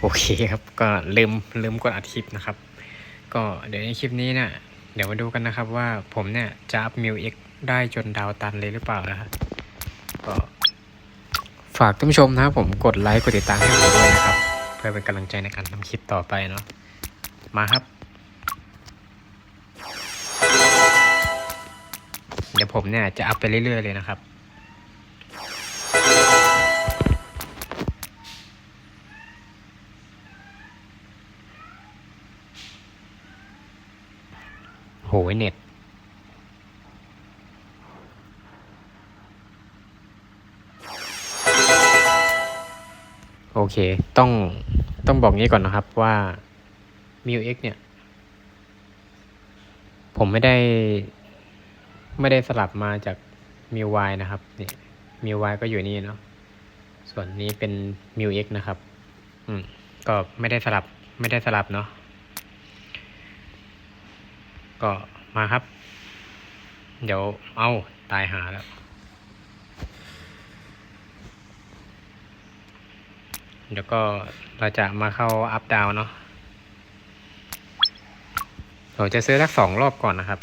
โอเคครับก็ลืมลืมกดอัดคลิปนะครับ ก็เดี๋ยวในคลิปนี้เนี่ยเดี๋ยวมาดูกันนะครับว่าผมเนี่ยจะอัพมิวเอ็กได้จนดาวตันเลยหรือเปล่านะก็ฝากท่านผู้ชมนะครับผมกดไลค์กดติดตามให้ผมด้วยนะครับ เพื่อเป็นกำลังใจในการทำคลิปต่อไปเนาะมาครับ เดี๋ยวผมเนี่ยจะอัพไปเรื่อยๆเลยนะครับ โหยเน็ต โอเค ต้อง ต้องบอกงี้ก่อนนะครับว่า m u x เนี่ย ผมไม่ได้ ไม่ได้สลับมาจาก m u y นะครับ นี่ m u y ก็อยู่นี่เนาะ ส่วนนี้เป็น m u x นะครับ อืม ก็ไม่ได้สลับ ไม่ได้สลับเนาะ ก็มาครับ เดี๋ยวเอาตายหาแล้ว เดี๋ยวก็เราจะมาเข้าอัพดาวเนาะเราจะซื้อสักสองรอบก่อนนะครับ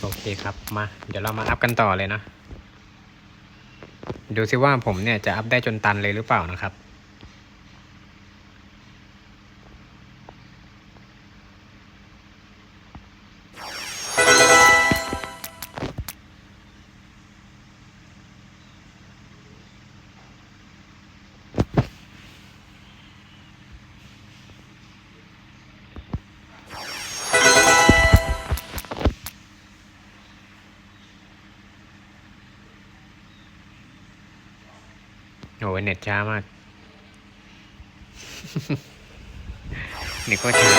โอเคครับ มา เดี๋ยวเรามาอัพกันต่อเลยนะ ดูซิว่าผมเนี่ยจะอัพได้จนตันเลยหรือเปล่านะครับ เน็ตช้ามาก เน็ตก็ช้า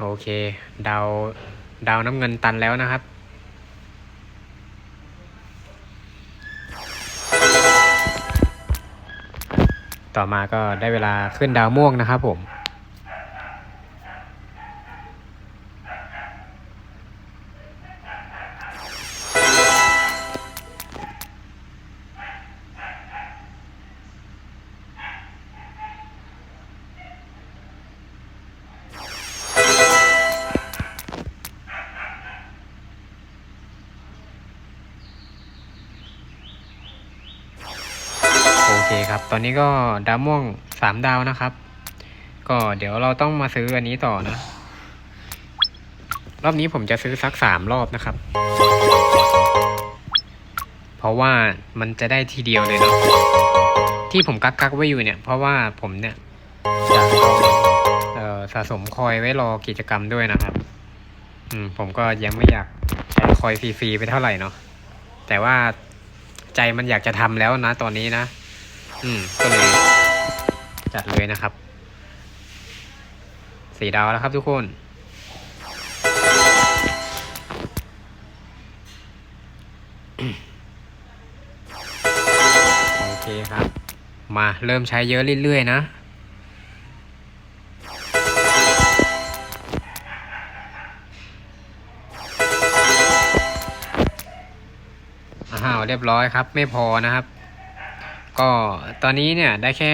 โอเค ดาว ดาวน้ำเงินตันแล้วนะครับ ต่อมาก็ได้เวลาขึ้นดาวม่วงนะครับผม คครับ ตอนนี้ก็ดาวม่วงสามดาวนะครับ ก็เดี๋ยวเราต้องมาซื้ออันนี้ต่อนะ รอบนี้ผมจะซื้อสักสามรอบนะครับ เพราะว่ามันจะได้ทีเดียวเลยเนาะที่ผมกักกักไว้อยู่เนี่ย เพราะว่าผมเนี่ยจะสะสมคอยไว้รอกิจกรรมด้วยนะครับ อืม ผมก็ยังไม่อยากใช้คอยฟรีๆไปเท่าไหร่เนาะแต่ว่าใจมันอยากจะทำแล้วนะตอนนี้นะ อืม ก็เลย จัดเลยนะครับ สี่ดาวแล้วครับทุกคนโอเคครับ มาเริ่มใช้เยอะเรื่อยๆนะอ้าวเรียบร้อยครับ ไม่พอนะครับ ก็ตอนนี้เนี่ยได้แค่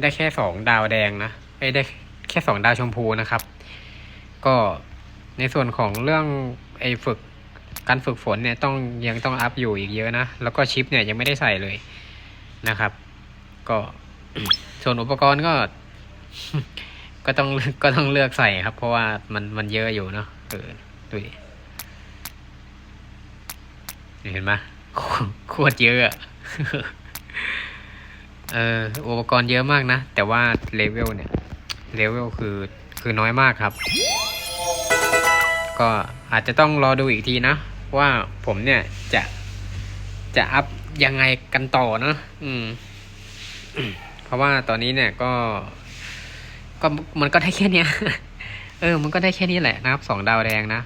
ได้แค่สองดาวแดงนะไอ้ได้แค่สองดาวชมพูนะครับ ก็ในส่วนของเรื่องไอ้ฝึกการฝึกฝนเนี่ยต้องยังต้องอัพอยู่อีกเยอะนะ แล้วก็ชิปเนี่ยยังไม่ได้ใส่เลยนะครับ ก็ส่วนอุปกรณ์ก็ ก็ต้องก็ต้องเลือกใส่ครับ เพราะว่ามันมันเยอะอยู่เนาะเออดูดิเห็นไหมโคตรเยอะอะ เอออุปกรณ์เยอะมากนะ แต่ว่าเลเวลเนี่ยเลเวลคือคือน้อยมากครับ ก็อาจจะต้องรอดูอีกทีนะ ว่าผมเนี่ยจะจะอัพยังไงกันต่อนะ อืม เพราะว่าตอนนี้เนี่ยก็ ก็มันก็ได้แค่เนี้ย เออ มันก็ได้แค่นี้แหละนะครับสองดาวแดงนะ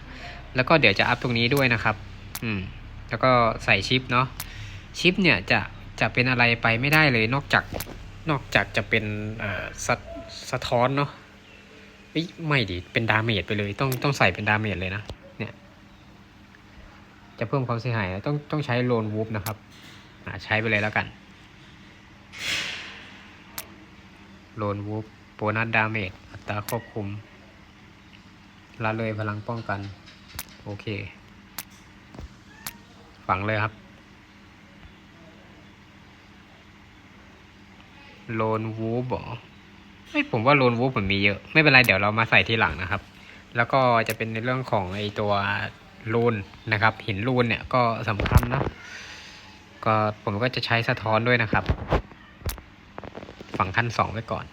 แล้วก็เดี๋ยวจะอัพตรงนี้ด้วยนะครับ อืม แล้วก็ใส่ชิปเนาะ ชิปเนี่ยจะ จะเป็นอะไรไปไม่ได้เลยนอกจากนอกจากจะเป็นสะสะท้อนเนาะเอ้ยไม่ดิเป็นดาเมจไปเลยต้องต้องใส่เป็นดาเมจเลยนะเนี่ย จะเพิ่มความเสียหายต้องต้องใช้โลนวูฟนะครับใช้ไปเลยแล้วกันโลนวูฟโบนัสดาเมจอัตราควบคุมละเลยพลังป้องกัน โอเค ฝังเลยครับ โลนวูฟบอไอยผมว่าโลนวูฟผมมีเยอะ ไม่เป็นไรเดี๋ยวเรามาใส่ทีหลังนะครับ แล้วก็จะเป็นในเรื่องของไอตัวลูนนะครับ หินลูนเนี่ยก็สำคัญนะก็ผมก็จะใช้สะท้อนด้วยนะครับ ฝั่งขั้นสองไว้ก่อน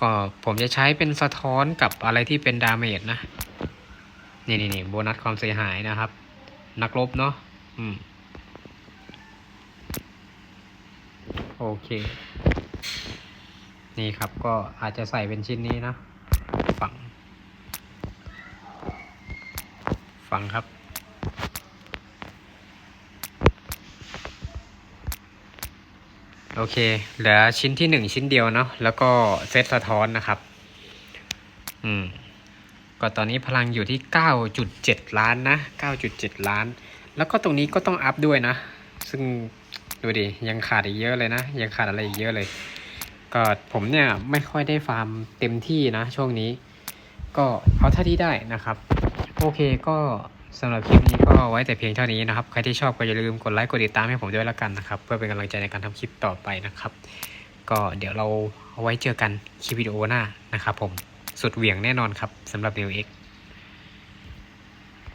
ก็ผมจะใช้เป็นสะท้อนกับอะไรที่เป็นดาเมจนะนี่นี่นี่โบนัสความเสียหายนะครับ นักรบเนาะอืมโอเค นี่ครับก็อาจจะใส่เป็นชิ้นนี้นะ ฝัง ฝังครับ โอเค เหลือชิ้นที่หนึ่งชิ้นเดียวเนาะแล้วก็เซตสะท้อนนะครับ อืมก็ตอนนี้พลังอยู่ที่ 9.7 ล้านนะ 9.7 ล้าน แล้วก็ตรงนี้ก็ต้องอัพด้วยนะ ซึ่ง ดูดิยังขาดอีกเยอะเลยนะ ยังขาดอะไรอีกเยอะเลย ก็ผมเนี่ยไม่ค่อยได้ฟาร์มเต็มที่นะ ช่วงนี้ ก็เอาเท่าที่ได้นะครับ โอเคก็สำหรับคลิปนี้ก็ไว้แต่เพียงเท่านี้นะครับ ใครที่ชอบก็อย่าลืมกดไลค์กดติดตามให้ผมด้วยละกันนะครับ เพื่อเป็นกำลังใจในการทำคลิปต่อไปนะครับ ก็เดี๋ยวเราเอาไว้เจอกันคลิปวิดีโอหน้านะครับผมสุดเหวี่ยงแน่นอนครับสำหรับ New X